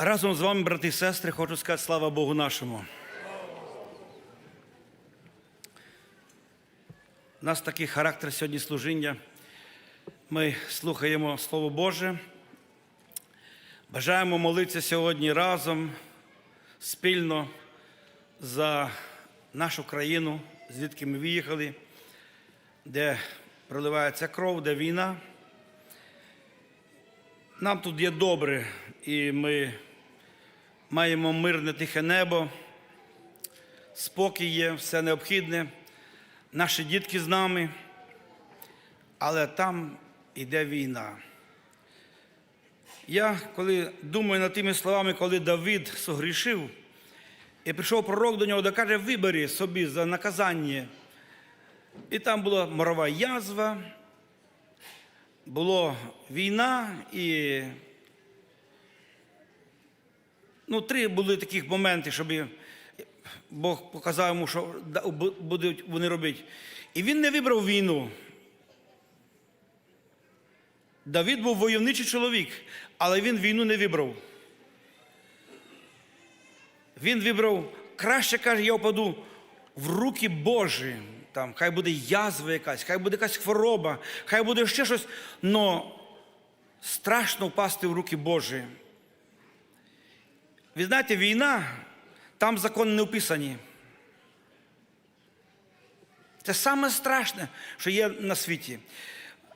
Разом з вами, брати і сестри, хочу сказати слава Богу нашому. У нас такий характер сьогодні служіння. Ми слухаємо Слово Боже. Бажаємо молитися сьогодні разом, спільно за нашу країну, звідки ми виїхали, де проливається кров, де війна. Нам тут є добре, і ми маємо мирне тихе небо, спокій є, все необхідне. Наші дітки з нами, але там іде війна. Я коли думаю над тими словами, коли Давид согрішив, і прийшов пророк до нього, да каже, вибери собі за наказання. І там була морова язва, була війна і ну, три були таких моменти, щоб Бог показав йому, що будуть вони робити. І він не вибрав війну. Давид був войовничий чоловік, але він війну не вибрав. Він вибрав, краще каже, я впаду в руки Божі. Там, хай буде язва якась, хай буде якась хвороба, хай буде ще щось, але страшно впасти в руки Божі. Ви знаєте, війна, там закони не вписані. Це саме страшне, що є на світі.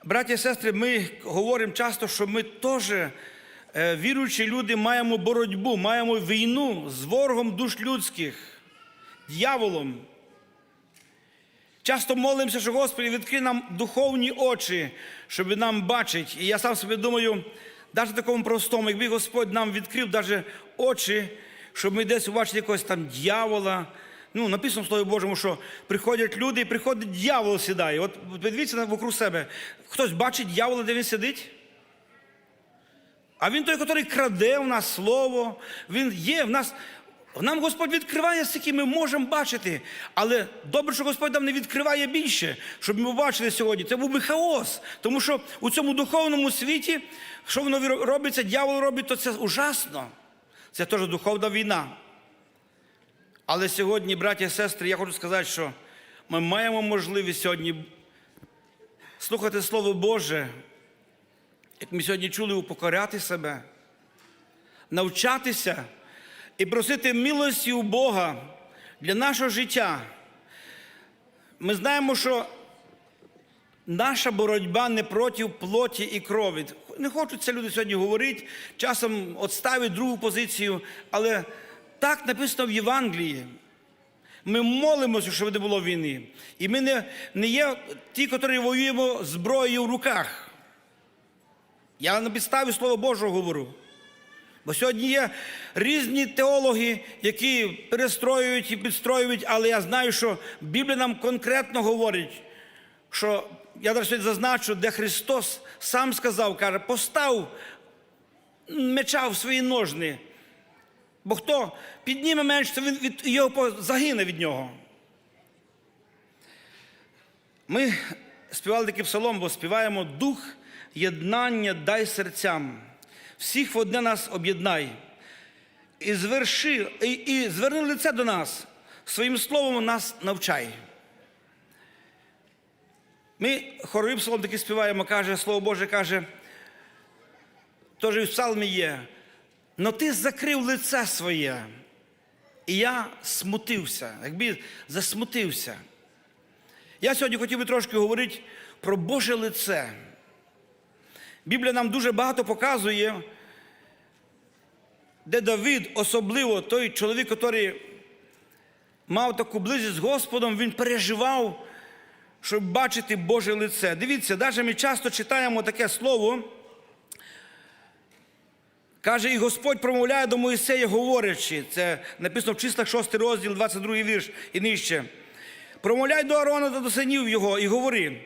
Браті і сестри, ми говоримо часто, що ми теж, е, віруючі люди, маємо боротьбу, маємо війну з ворогом душ людських, дьяволом. Часто молимося, що Господи, відкрий нам духовні очі, щоб нам бачити. І я сам собі думаю, навіть такому простому, якби Господь нам відкрив навіть очі, щоб ми десь побачили якогось там дьявола. Ну, написано в Слові Божому, що приходять люди і приходить дьявол сідає. От подивіться вокруг себе. Хтось бачить дьявола, де він сидить? А він той, який краде в нас слово, він є в нас. Нам Господь відкриває, скільки ми можемо бачити. Але добре, що Господь нам не відкриває більше, щоб ми бачили сьогодні. Це був би хаос. Тому що у цьому духовному світі, що воно робиться, дьявол робить, то це ужасно. Це теж духовна війна. Але сьогодні, браті і сестри, я хочу сказати, що ми маємо можливість сьогодні слухати Слово Боже, як ми сьогодні чули, упокоряти себе, навчатися і просити милості у Бога для нашого життя. Ми знаємо, що наша боротьба не проти плоті і крові. Не хочуть це люди сьогодні говорити, часом отставить другу позицію, але так написано в Євангелії. Ми молимося, щоб не було війни. І ми не, не є ті, які воюємо зброєю в руках. Я на підставі Слова Божого говорю. Бо сьогодні є різні теологи, які перестроюють і підстроюють, але я знаю, що Біблія нам конкретно говорить, що я зараз зазначу, де Христос сам сказав, каже, постав меча в свої ножни. Бо хто підніме то він від його загине від нього. Ми співали такий псалом, бо співаємо дух єднання дай серцям. Всіх в одне нас об'єднай. І зверши, і, і зверни лице до нас, своїм словом нас навчай. Ми хоровий псалом такий співаємо, каже, Слово Боже каже, теж в псалмі є. Но ти закрив лице своє. І я смутився, якби засмутився. Я сьогодні хотів би трошки говорити про Боже лице. Біблія нам дуже багато показує, де Давид, особливо той чоловік, який мав таку близькість з Господом, він переживав, щоб бачити Боже лице. Дивіться, навіть ми часто читаємо таке слово. Каже, і Господь промовляє до Моїсея, говорячи, це написано в числах 6 розділ, 22 вірш і нижче. Промовляй до Аарона та до синів його і говори.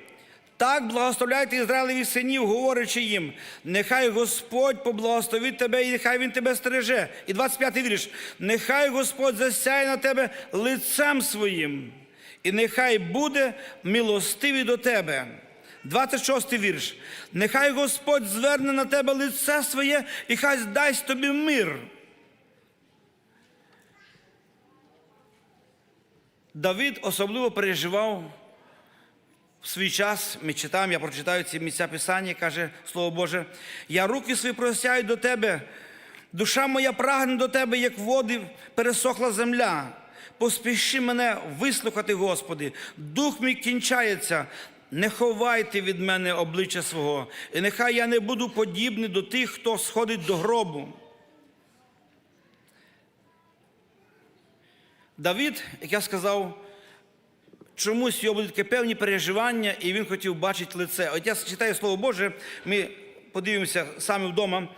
Так благословляйте Ізраїлеві синів, говорячи їм, нехай Господь поблагословить тебе, і нехай Він тебе стереже. І 25-й вірш. Нехай Господь засяє на тебе лицем своїм, і нехай буде милостивий до тебе. 26 вірш. Нехай Господь зверне на тебе лице своє, і хай дасть тобі мир. Давид особливо переживав в свій час. Ми читаємо, я прочитаю ці місця Писання, каже Слово Боже. Я руки свої простяю до тебе. Душа моя прагне до тебе, як води пересохла земля. Поспіши мене вислухати, Господи. Дух мій кінчається. Не ховайте від мене обличчя свого, і нехай я не буду подібний до тих, хто сходить до гробу. Давид, як я сказав, чомусь його будуть такі певні переживання, і він хотів бачити лице. От я читаю Слово Боже, ми подивимося самі вдома.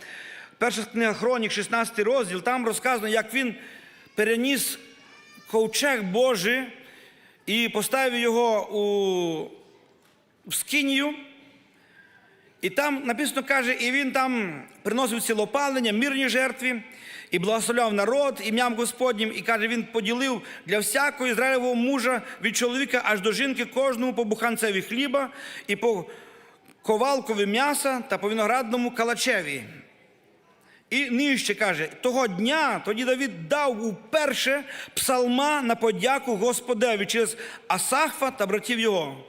Перша книга Хронік, 16 розділ, там розказано, як він переніс ковчег Божий і поставив його у в скинію. І там написано каже, і він там приносив цілопалення, мирні жертви, і благословляв народ ім'ям Господнім. І каже, він поділив для всякого ізраїлевого мужа від чоловіка аж до жінки кожному по буханцеві хліба, і по ковалкові м'яса та по виноградному калачеві. І нижче каже, того дня тоді Давид дав уперше псалма на подяку Господеві через Асахфа та братів його.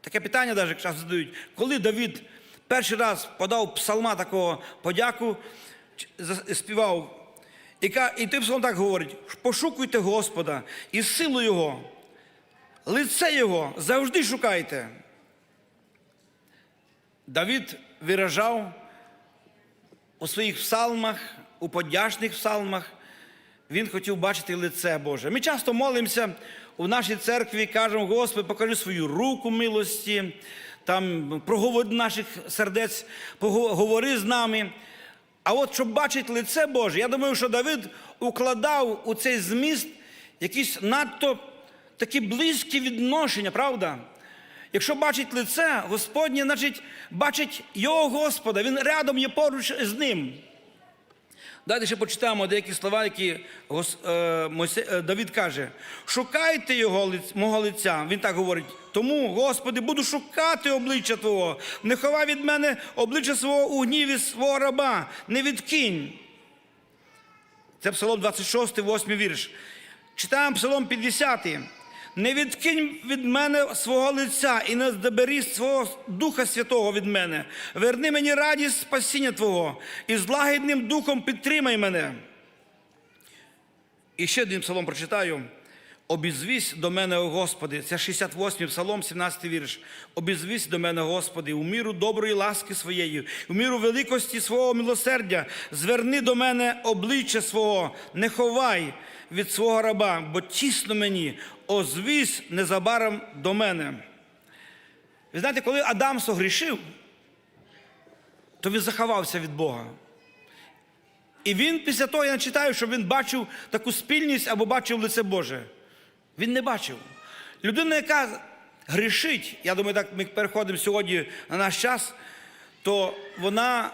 Таке питання навіть часто задають. Коли Давид перший раз подав псалма такого подяку, співав, і, і той псалом так говорить: пошукуйте Господа і силу Його, лице Його завжди шукайте. Давид виражав у своїх псалмах, у подячних псалмах, він хотів бачити лице Боже. Ми часто молимося у нашій церкві, кажемо, Господи, покажи свою руку милості, там проговори наших сердець, пого- говори з нами. А от щоб бачити лице Боже, я думаю, що Давид укладав у цей зміст якісь надто такі близькі відношення, правда? Якщо бачить лице Господнє, значить бачить його Господа, він рядом є поруч з ним. Далі ще почитаємо деякі слова, які е, е, Давид каже: шукайте його мого лиця. Він так говорить. Тому, Господи, буду шукати обличчя Твого. Не ховай від мене обличчя свого у гніві свого раба, не відкинь. Це Псалом 26, 8 вірш. Читаємо Псалом 50. Не відкинь від мене свого лиця і не забери свого Духа Святого від мене. Верни мені радість спасіння Твого і з лагідним духом підтримай мене. І ще один псалом прочитаю. Обізвісь до мене, о Господи, це 68-й псалом, 17 вірш. Обізвісь до мене, Господи, у міру доброї ласки своєї, у міру великості свого милосердя, зверни до мене обличчя свого, не ховай від свого раба, бо тісно мені, озвісь незабаром до мене. Ви знаєте, коли Адам согрішив, то він заховався від Бога. І він після того, я читаю, що він бачив таку спільність або бачив лице Боже. Він не бачив. Людина, яка грішить, я думаю, так ми переходимо сьогодні на наш час, то вона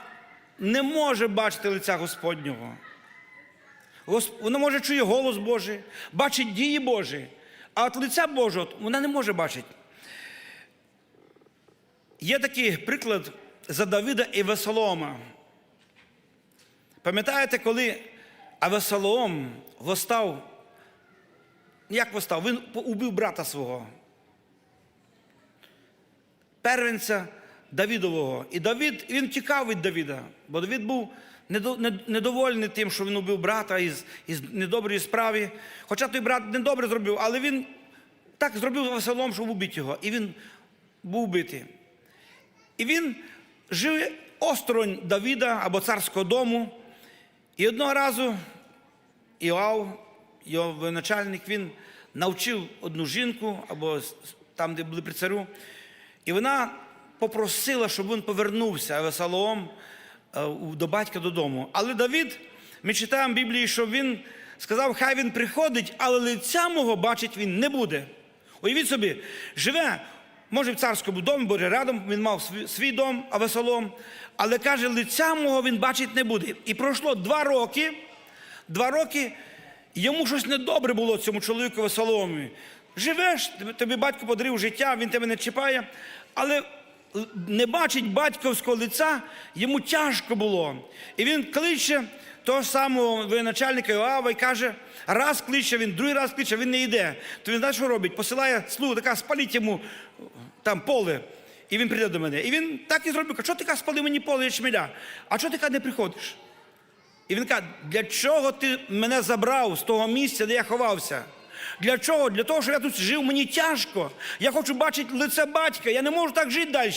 не може бачити лиця Господнього. Вона може чує голос Божий, бачить дії Божі, а от лиця Божого вона не може бачити. Є такий приклад за Давида і Весолома. Пам'ятаєте, коли Авесолом восстав, як восстав? Він убив брата свого. Первенця Давідового. І Давід, він тікав від Давіда, бо Давід був недовольний тим, що він убив брата із, із недоброї справи. Хоча той брат недобре зробив, але він так зробив Авесолом, щоб убити його. І він був убитий. І він жив осторонь Давіда або царського дому. І одного разу Іоав, його начальник, він навчив одну жінку, або там, де були при царю, і вона попросила, щоб він повернувся Авесалом у- до батька додому. Але Давід, ми читаємо в Біблії, що він сказав, хай він приходить, але лиця мого бачить він не буде. Уявіть собі, живе, може в царському домі, бо рядом він мав свій, дом, Авесалом, але каже, лиця мого він бачить не буде. І пройшло два роки, два роки йому щось недобре було цьому чоловіку Весоломі. Живеш, тобі батько подарив життя, він тебе не чіпає, але не бачить батьківського лиця, йому тяжко було. І він кличе того самого воєначальника Іоава і каже, раз кличе він, другий раз кличе, він не йде. То він знаєш, що робить? Посилає слугу, така спаліть йому там поле. І він прийде до мене. І він так і зробив. Каже, що ти спали мені поле ячмеля? А чого ти каже, не приходиш? І він каже, для чого ти мене забрав з того місця, де я ховався? Для чого? Для того, що я тут жив, мені тяжко. Я хочу бачити лице батька, я не можу так жити далі.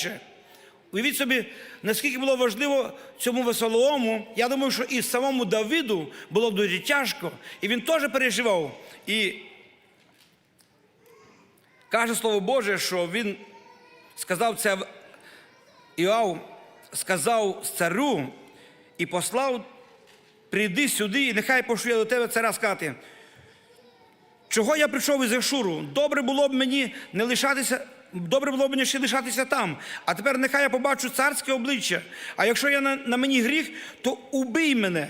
Уявіть собі, наскільки було важливо цьому Весолому. Я думаю, що і самому Давиду було дуже тяжко, і він теж переживав. І каже Слово Боже, що він сказав це Іоав, сказав царю і послав, прийди сюди, і нехай пошлю я до тебе царя сказати. Чого я прийшов із Ешуру? Добре було б мені не лишатися, добре було б мені ще лишатися там. А тепер нехай я побачу царське обличчя. А якщо я на, на мені гріх, то убий мене.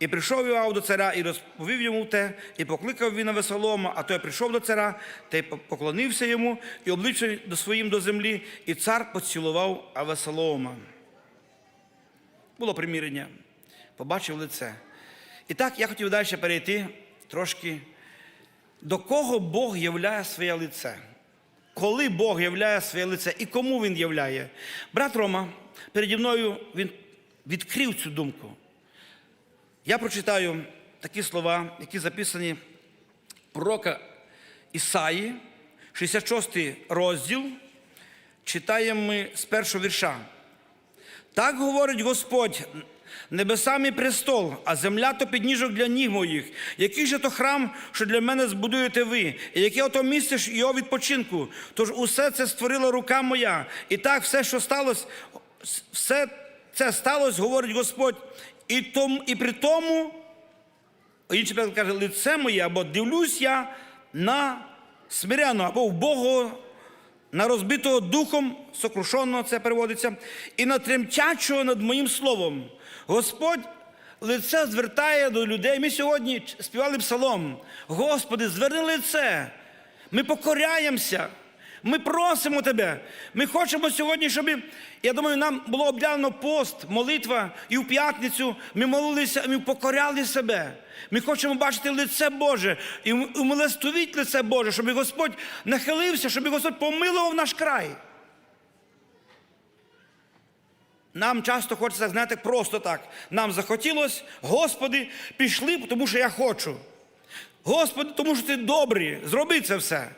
І прийшов Іоав до царя і розповів йому те, і покликав він Весолома, а той прийшов до царя, та й поклонився йому, і обличчя до своїм до землі, і цар поцілував Авесолома. Було примірення, побачив лице. І так я хотів далі перейти трошки до кого Бог являє своє лице? Коли Бог являє своє лице і кому Він являє? Брат Рома переді мною він відкрив цю думку. Я прочитаю такі слова, які записані пророка Ісаї, 66 розділ, читаємо ми з першого вірша. Так говорить Господь, небеса мій престол, а земля то підніжок для ніг моїх. Який же то храм, що для мене збудуєте ви? І яке ото місце ж його відпочинку? Тож усе це створила рука моя. І так все, що сталося, все це сталося, говорить Господь. І, том, і при тому, переклад каже, лице моє, або дивлюсь я на смиряну, або в Бога на розбитого духом, сокрушеного це переводиться, і на тремтячого над моїм словом. Господь лице звертає до людей. Ми сьогодні співали псалом. Господи, зверни лице. Ми покоряємося. Ми просимо тебе. Ми хочемо сьогодні, щоб, я думаю, нам було об'явлено пост, молитва, і в п'ятницю ми молилися, ми покоряли себе. Ми хочемо бачити лице Боже і умилостовіть лице Боже, щоб Господь нахилився, щоб Господь помилував наш край. Нам часто хочеться, знаєте, просто так. Нам захотілося, Господи, пішли, тому що я хочу. Господи, тому що ти добрий, зроби це все.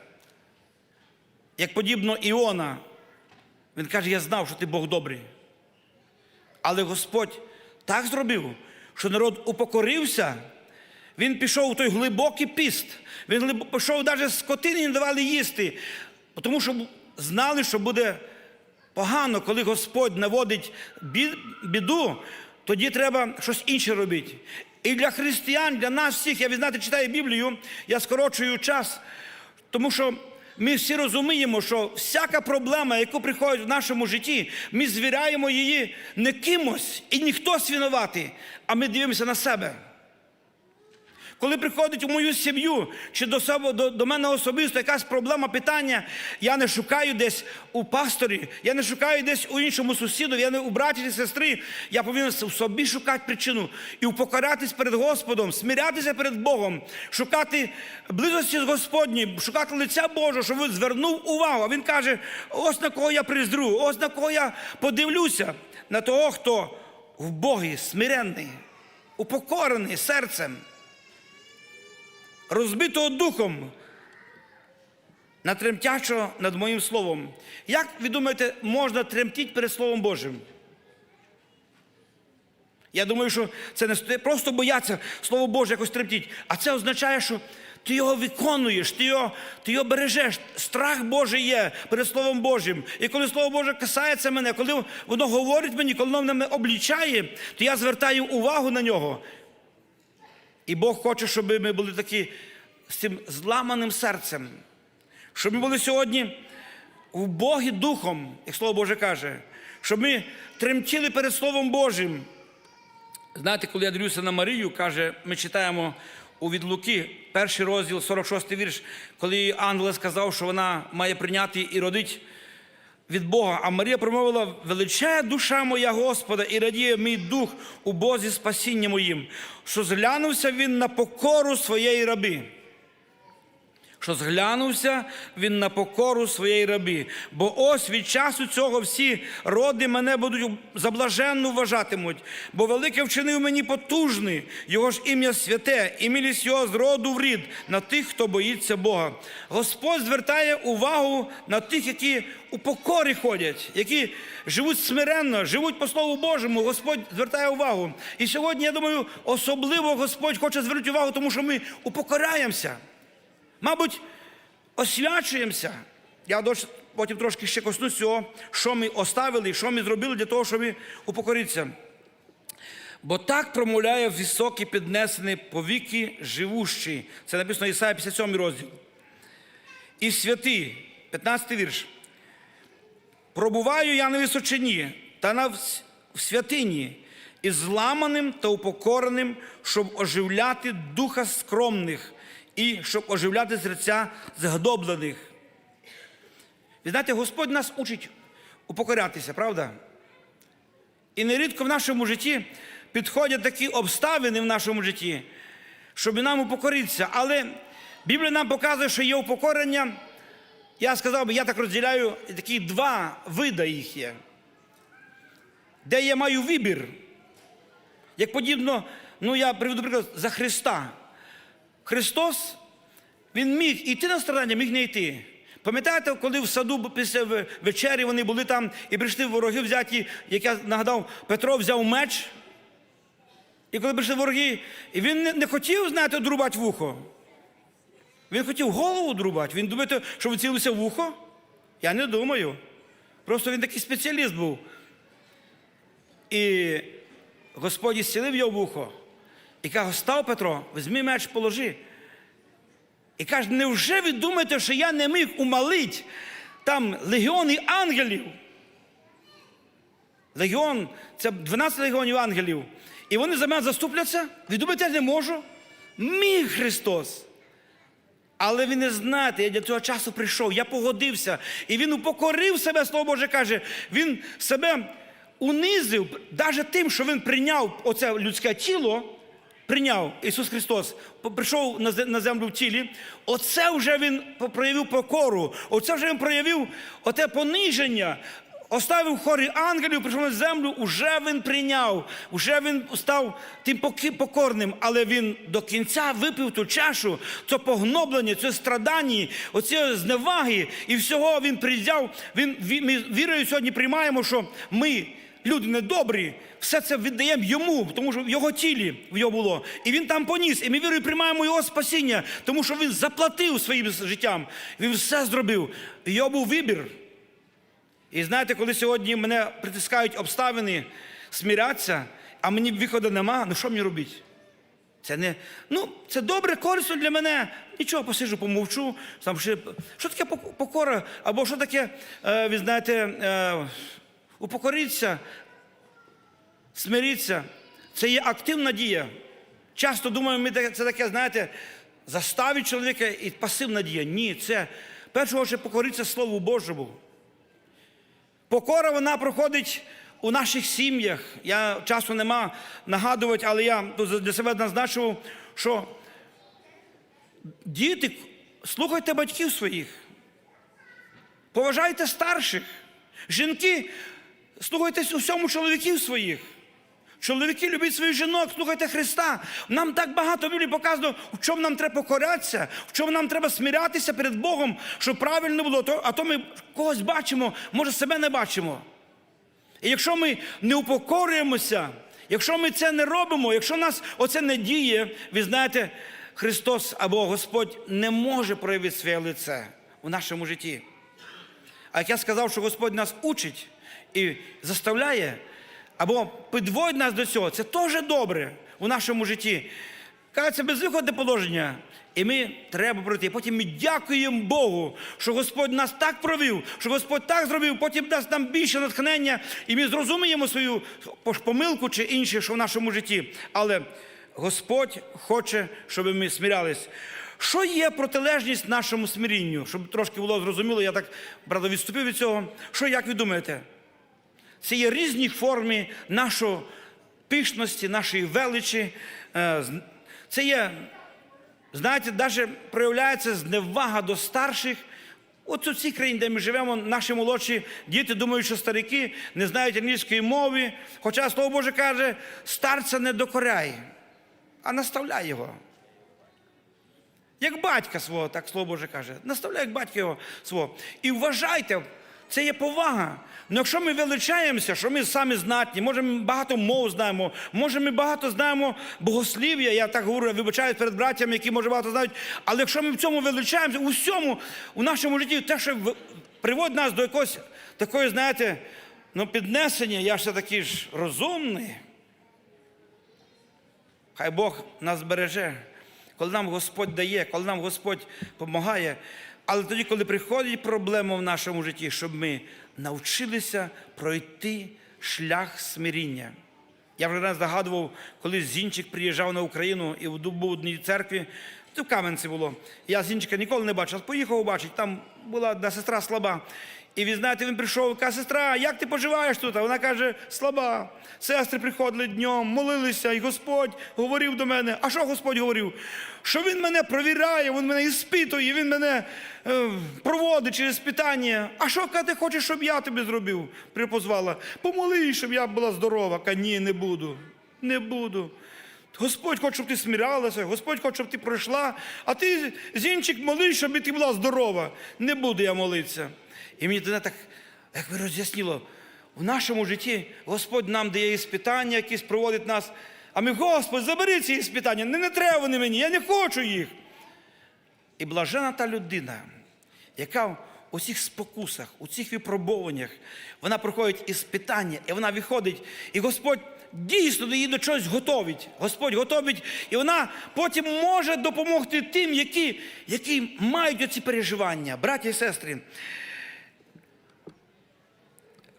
Як подібно Іона, він каже, я знав, що ти Бог добрий. Але Господь так зробив, що народ упокорився, він пішов у той глибокий піст. Він пішов навіть скотині не давали їсти, тому що знали, що буде погано, коли Господь наводить біду, тоді треба щось інше робити. І для християн, для нас всіх, я ви знаєте, читаю Біблію, я скорочую час, тому що ми всі розуміємо, що всяка проблема, яка приходить в нашому житті, ми звіряємо її не кимось і ніхтось винуватий, а ми дивимося на себе. Коли приходить у мою сім'ю чи до, себе, до, до мене особисто якась проблема, питання, я не шукаю десь у пасторі, я не шукаю десь у іншому сусіду, я не у браті чи сестри. Я повинен в собі шукати причину і упокорятись перед Господом, смирятися перед Богом, шукати близості з Господні, шукати лиця Божого, щоб він звернув увагу. А він каже: ось на кого я приздру, ось на кого я подивлюся, на того, хто в Богі смиренний, упокорений серцем розбитого духом, натремтячого над моїм словом. Як ви думаєте, можна тремтіти перед Словом Божим? Я думаю, що це не просто бояться Слово Боже якось тремтіть, а це означає, що ти його виконуєш, ти його, ти його бережеш. Страх Божий є перед Словом Божим. І коли Слово Боже касається мене, коли воно говорить мені, коли воно мене облічає, то я звертаю увагу на нього. І Бог хоче, щоб ми були такі з цим зламаним серцем, щоб ми були сьогодні в Богі духом, як Слово Боже каже, щоб ми тремтіли перед Словом Божим. Знаєте, коли я дивлюся на Марію, каже, ми читаємо у від Луки, перший розділ, 46 вірш, коли ангел сказав, що вона має прийняти і родити від Бога. А Марія промовила: величає душа моя Господа, і радіє мій дух у Бозі спасіння моїм, що зглянувся він на покору своєї раби що зглянувся він на покору своєї рабі. Бо ось від часу цього всі роди мене будуть за блаженну вважатимуть, бо велике вчинив мені потужний, його ж ім'я святе, і милість його з роду в рід на тих, хто боїться Бога. Господь звертає увагу на тих, які у покорі ходять, які живуть смиренно, живуть по Слову Божому. Господь звертає увагу. І сьогодні, я думаю, особливо Господь хоче звернути увагу, тому що ми упокоряємося. Мабуть, освячуємося. Я потім трошки ще коснусь цього, що ми оставили, що ми зробили для того, щоб упокоритися. Бо так промовляє високий піднесений повіки живущий. Це написано Ісая 57 розділ. І святий, 15 вірш. Пробуваю я на височині та на святині, і зламаним та упокореним, щоб оживляти духа скромних і щоб оживляти серця згодоблених. Ви знаєте, Господь нас учить упокорятися, правда? І нерідко в нашому житті підходять такі обставини в нашому житті, щоб нам упокоритися. Але Біблія нам показує, що є упокорення. Я сказав би, я так розділяю такі два види їх є. Де я маю вибір. Як подібно, ну я приведу приклад за Христа. Христос, Він міг іти на страдання, міг не йти. Пам'ятаєте, коли в саду після вечері вони були там і прийшли вороги взяті, як я нагадав, Петро взяв меч. І коли прийшли вороги, і він не, хотів, знаєте, друбати вухо. Він хотів голову друбати. Він думаєте, що вицілився вухо? Я не думаю. Просто він такий спеціаліст був. І Господь зцілив його вухо. І каже, став Петро, візьми меч, положи. І каже, невже ви думаєте, що я не міг умалить там легіони ангелів? Легіон це 12 легіонів ангелів. І вони за мене заступляться? Ви думаєте, я не можу? Міг Христос. Але ви не знаєте, я для цього часу прийшов, я погодився. І він упокорив себе, слово Боже каже, він себе унизив, навіть тим, що він прийняв оце людське тіло, прийняв Ісус Христос, прийшов на землю в тілі. Оце вже він проявив покору, оце вже він проявив оте пониження. Оставив хорі ангелів, прийшов на землю, уже він прийняв, уже він став тим покорним, але він до кінця випив ту чашу, це погноблення, це страдання, оці зневаги, і всього він прийняв. Він, ми вірою сьогодні приймаємо, що ми, люди недобрі, все це віддаємо йому, тому що в його тілі в його було. І він там поніс. І ми вірою приймаємо його спасіння, тому що він заплатив своїм життям. Він все зробив. І його був вибір. І знаєте, коли сьогодні мене притискають обставини, сміряться, а мені виходу нема, ну що мені робити? Це не, ну, це добре, корисно для мене. Нічого, посижу, помовчу. Там ще, що таке покора? Або що таке, е, ви знаєте, е, смиритися. Це є активна дія. Часто думаємо, ми це таке, знаєте, заставить чоловіка і пасивна дія. Ні, це першого ще покоритися Слову Божому. Покора вона проходить у наших сім'ях. Я часу нема нагадувати, але я для себе назначив, що діти, слухайте батьків своїх, поважайте старших. Жінки, слухайтесь у всьому чоловіків своїх. Чоловіки любіть своїх жінок, слухайте Христа. Нам так багато Біблії показано, в чому нам треба покорятися, в чому нам треба смирятися перед Богом, щоб правильно було. А то ми когось бачимо, може себе не бачимо. І якщо ми не упокорюємося, якщо ми це не робимо, якщо нас оце не діє, ви знаєте, Христос або Господь не може проявити своє лице у нашому житті. А як я сказав, що Господь нас учить і заставляє, або підводить нас до цього, це теж добре у нашому житті. Каже, це безвиходне положення. І ми треба пройти. Потім ми дякуємо Богу, що Господь нас так провів, що Господь так зробив, потім дасть нам більше натхнення, і ми зрозуміємо свою помилку чи інше, що в нашому житті. Але Господь хоче, щоб ми смірялись. Що є протилежність нашому смирінню? Щоб трошки було зрозуміло, я так правда відступив від цього. Що, як ви думаєте? Це є різні форми нашої пишності, нашої величі. Е, Це є, знаєте, навіть проявляється зневага до старших. От у цій країні, де ми живемо, наші молодші діти думають, що старики не знають англійської мови. Хоча Слово Боже каже, старця не докоряй, а наставляй його. Як батька свого, так слово Боже каже, наставляй як батька його свого. І вважайте, це є повага. Ну якщо ми величаємося, що ми самі знатні, може ми багато мов знаємо, може ми багато знаємо богослів'я, я так говорю, вибачаю перед братями, які може багато знають. Але якщо ми в цьому величаємося, у всьому, у нашому житті, те, що приводить нас до якогось такої, знаєте, ну, піднесення, я ж все таки ж розумний. Хай Бог нас береже, коли нам Господь дає, коли нам Господь допомагає. Але тоді, коли приходить проблема в нашому житті, щоб ми навчилися пройти шлях смиріння. Я вже раз загадував, коли Зінчик приїжджав на Україну і був в одній церкві, це в Кам'янці було. Я Зінчика ніколи не бачив, поїхав бачити, там була одна сестра слаба. І ви знаєте, він прийшов, і каже, сестра, як ти поживаєш тут? Вона каже, слаба. Сестри приходили днем, молилися, і Господь говорив до мене. А що Господь говорив? Що Він мене провіряє, Він мене іспитує, Він мене е, проводить через питання. А що ти хочеш, щоб я тобі зробив? Припозвала. Помолись, щоб я була здорова. Ка ні, не буду. Не буду. Господь хоче, щоб ти смірялася, Господь хоче, щоб ти пройшла, а ти, зінчик, молись, щоб ти була здорова. Не буду я молитися. І мені тоді так, як ви роз'яснило, в нашому житті Господь нам дає іспитання, якісь проводить нас. А ми, Господь, забери ці іспитання, не, не треба вони мені, я не хочу їх. І блажена та людина, яка у цих спокусах, у цих випробуваннях, вона проходить іспитання, і вона виходить, і Господь дійсно її до чогось готовить. Господь готовить, і вона потім може допомогти тим, які, які мають оці переживання, браті і сестри.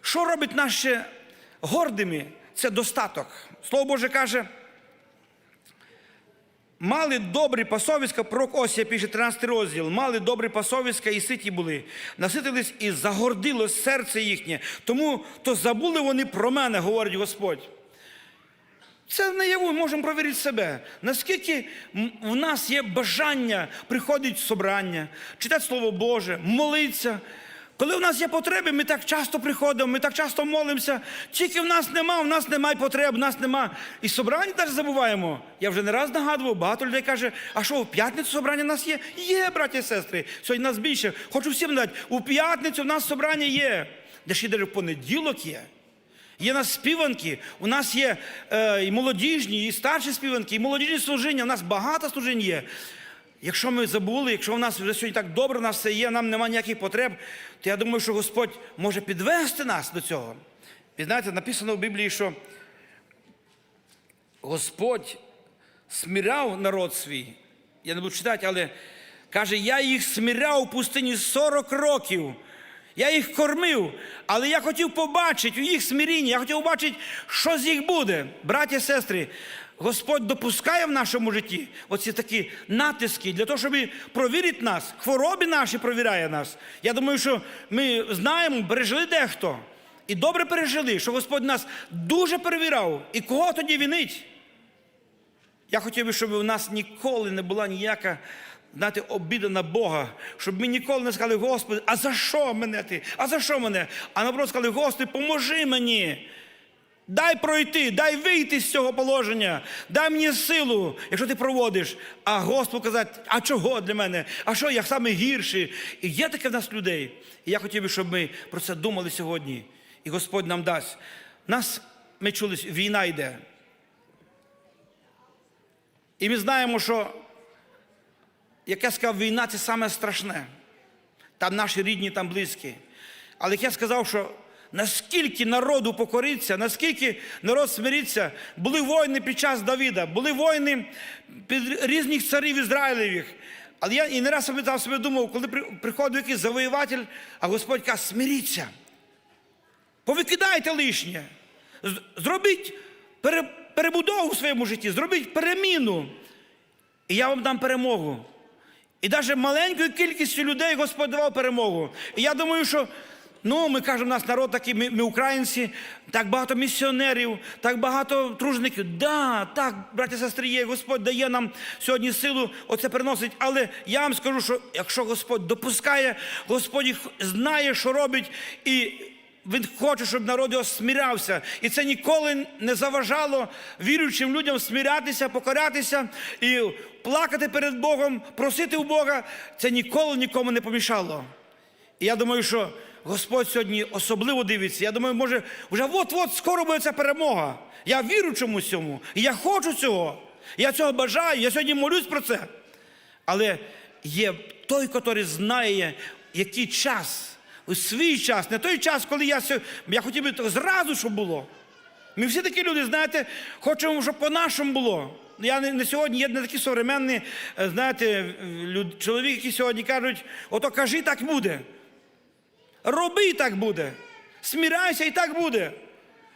Що робить нас ще гордими? Це достаток. Слово Боже каже, Мали добрі пасовиська, пророк Осія пише 13 розділ, мали добрі пасовиська і ситі були, наситились і загордилось серце їхнє. Тому то забули вони про мене, говорить Господь. Це наяву ми можемо провірити себе. Наскільки в нас є бажання приходити в собрання, читати Слово Боже, молитися. Коли в нас є потреби, ми так часто приходимо, ми так часто молимося. Тільки в нас нема, в нас немає потреб, в нас нема. І собрання теж забуваємо. Я вже не раз нагадував, багато людей каже, а що, в п'ятницю собрання в нас є? Є, браті і сестри. Сьогодні нас більше. Хочу всім дати, у п'ятницю в нас собрання є. Де ще в понеділок є. Є у нас співанки, у нас є е, і молодіжні, і старші співанки, і молодіжні служіння. У нас багато служінь є. Якщо ми забули, якщо в нас вже сьогодні так добре, у нас все є, нам немає ніяких потреб, то я думаю, що Господь може підвести нас до цього. І знаєте, написано в Біблії, що Господь сміряв народ свій. Я не буду читати, але каже, я їх сміряв у пустині 40 років. Я їх кормив, але я хотів побачити у їх смирінні, я хотів побачити, що з їх буде. Браті і сестри, Господь допускає в нашому житті оці такі натиски для того, щоб провірити нас, хвороби наші провіряє нас. Я думаю, що ми знаємо, пережили дехто. І добре пережили, що Господь нас дуже перевіряв. І кого тоді вінить? Я хотів би, щоб у нас ніколи не була ніяка знаєте, обіда на Бога, щоб ми ніколи не сказали, Господи, а за що мене ти? А за що мене? А наоборот сказали, Господи, поможи мені. Дай пройти, дай вийти з цього положення, дай мені силу, якщо ти проводиш. А Господу казати, а чого для мене? А що я саме гірший? І є таке в нас людей. І я хотів би, щоб ми про це думали сьогодні. І Господь нам дасть. Нас, ми чули, війна йде. І ми знаємо, що як я сказав, війна це саме страшне. Там наші рідні, там близькі. Але як я сказав, що наскільки народу покориться, наскільки народ смириться, були воїни під час Давіда, були воїни під різних царів Ізраїлевих. Але я і не раз там собі думав, коли приходив якийсь завоюватель, а Господь каже, смиріться. Повикидайте лишнє. Зробіть перебудову в своєму житті, зробіть переміну. І я вам дам перемогу. І навіть маленькою кількістю людей Господь давав перемогу. І я думаю, що ну, ми кажемо, нас народ такий, ми, ми українці, так багато місіонерів, так багато тружників. Да, так, браті сестри, є, Господь дає нам сьогодні силу оце приносить. Але я вам скажу, що якщо Господь допускає, Господь знає, що робить, і він хоче, щоб народ його смірявся. І це ніколи не заважало віруючим людям смірятися, покорятися і плакати перед Богом, просити у Бога. Це ніколи нікому не помішало. І я думаю, що Господь сьогодні особливо дивиться. Я думаю, може, вже от-от скоро буде ця перемога. Я вірю чомусь цьому. І я хочу цього. Я цього бажаю. Я сьогодні молюсь про це. Але є той, який знає, який час, у свій час, не той час, коли я я хотів би зразу, щоб було. Ми всі такі люди, знаєте, хочемо, щоб по-нашому було. Я не, не сьогодні є не такі современні, е, знаєте, люд, чоловіки, сьогодні кажуть, ото кажи, так буде. Роби і так буде. Сміряйся і так буде.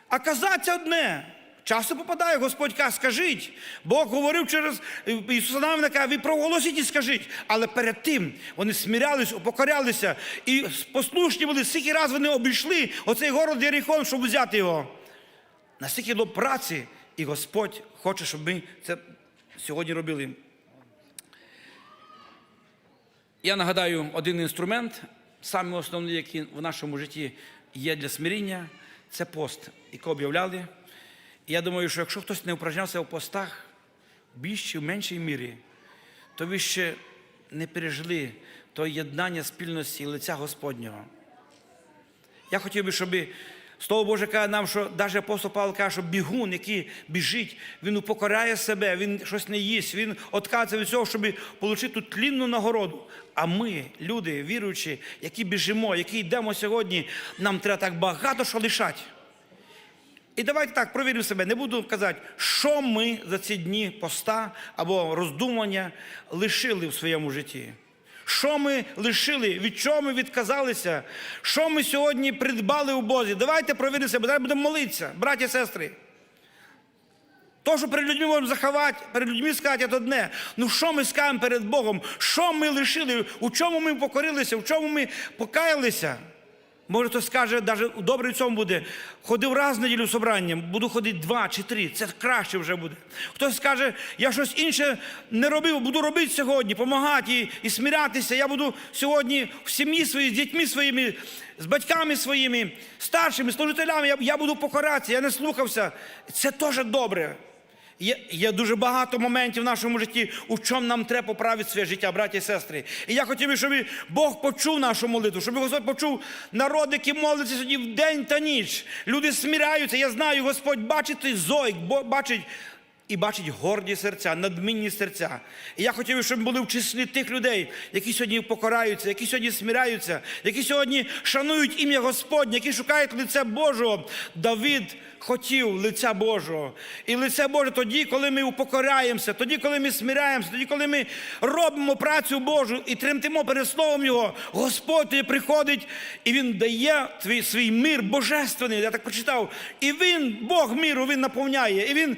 А казати одне. Часто попадає, Господь каже, скажіть. Бог говорив через Ісуса Навина, каже, ви проголосіть і скажіть. Але перед тим вони смірялись, покорялися і послушні були, скільки раз вони обійшли оцей город Єріхон, щоб взяти його. Настільки до праці, і Господь хоче, щоб ми це сьогодні робили. Я нагадаю один інструмент, самий основне, які в нашому житті є для смиріння, це пост, який об'являли. І я думаю, що якщо хтось не упражнявся в постах в більшій чи в меншій мірі, то ви ще не пережили то єднання спільності лиця Господнього. Я хотів би, щоб Слово Боже каже нам, що навіть апостол Павло каже, що бігун, який біжить, він упокоряє себе, він щось не їсть, він відказується від цього, щоб отримати ту тлінну нагороду. А ми, люди, віруючі, які біжимо, які йдемо сьогодні, нам треба так багато що лишати. І давайте так провіримо себе. Не буду казати, що ми за ці дні поста або роздумання лишили в своєму житті. Що ми лишили, від чого ми відказалися, що ми сьогодні придбали у Бозі. Давайте провіримо себе, зараз будемо молитися, браті і сестри. То, що перед людьми можемо заховати, перед людьми сказати, це одне. Ну що ми скажемо перед Богом? Що ми лишили, у чому ми покорилися, в чому ми покаялися? Може, хтось скаже, навіть добре в цьому буде. Ходив раз в неділю собранням, буду ходити два чи три. Це краще вже буде. Хтось скаже, я щось інше не робив, буду робити сьогодні, допомагати і, і смірятися. Я буду сьогодні в сім'ї своїй, з дітьми своїми, з батьками своїми, старшими, служителями. Я, я буду покоратися, я не слухався. Це теж добре. Є, є дуже багато моментів в нашому житті, у чому нам треба поправити своє життя, браті і сестри. І я хотів би, щоб Бог почув нашу молитву, щоб Господь почув народ, який молиться сьогодні в день та ніч. Люди сміряються. Я знаю, Господь бачить той зойк, бачить. І бачить горді серця, надмінні серця. І я хотів, би, щоб ми були в числі тих людей, які сьогодні покораються, які сьогодні сміряються, які сьогодні шанують ім'я Господнє, які шукають лице Божого. Давид хотів лиця Божого. І лице Боже тоді, коли ми упокоряємося, тоді, коли ми сміряємося, тоді, коли ми робимо працю Божу і тремтимо перед Словом Його, Господь приходить і Він дає твій, свій мир божественний. Я так прочитав. І Він, Бог миру, Він наповняє. І Він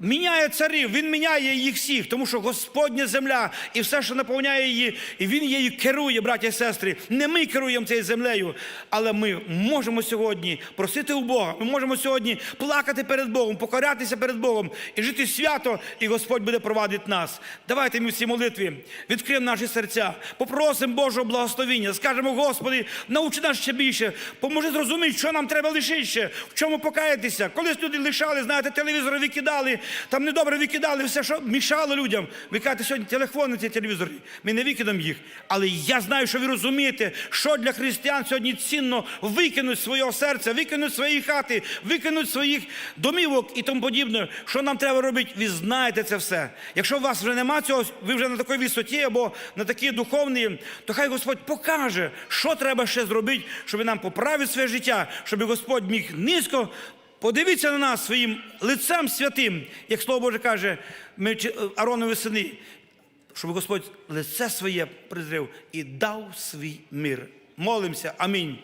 міняє царів, він міняє їх всіх, тому що Господня земля і все, що наповняє її, і він її керує, браті і сестри. Не ми керуємо цією землею, але ми можемо сьогодні просити у Бога. Ми можемо сьогодні плакати перед Богом, покорятися перед Богом і жити свято, і Господь буде провадити нас. Давайте ми в цій молитві відкриємо наші серця, попросимо Божого благословіння, скажемо, Господи, научи нас ще більше, поможи зрозуміти, що нам треба лишити ще, в чому покаятися. Колись люди лишали, знаєте, телевізори викидали, там недобре викидали все, що мішало людям. Ви кажете, сьогодні телефони, ці телевізори. Ми не викидаємо їх. Але я знаю, що ви розумієте, що для християн сьогодні цінно викинуть свого серця, викинуть свої хати, викинуть своїх домівок і тому подібне. Що нам треба робити? Ви знаєте це все. Якщо у вас вже нема цього, ви вже на такій висоті або на такій духовній, то хай Господь покаже, що треба ще зробити, щоб нам поправити своє життя, щоб Господь міг низько Подивіться на нас своїм лицем святим, як Слово Боже каже, ми Аронові сини, щоб Господь лице своє призрив і дав свій мир. Молимося. Амінь.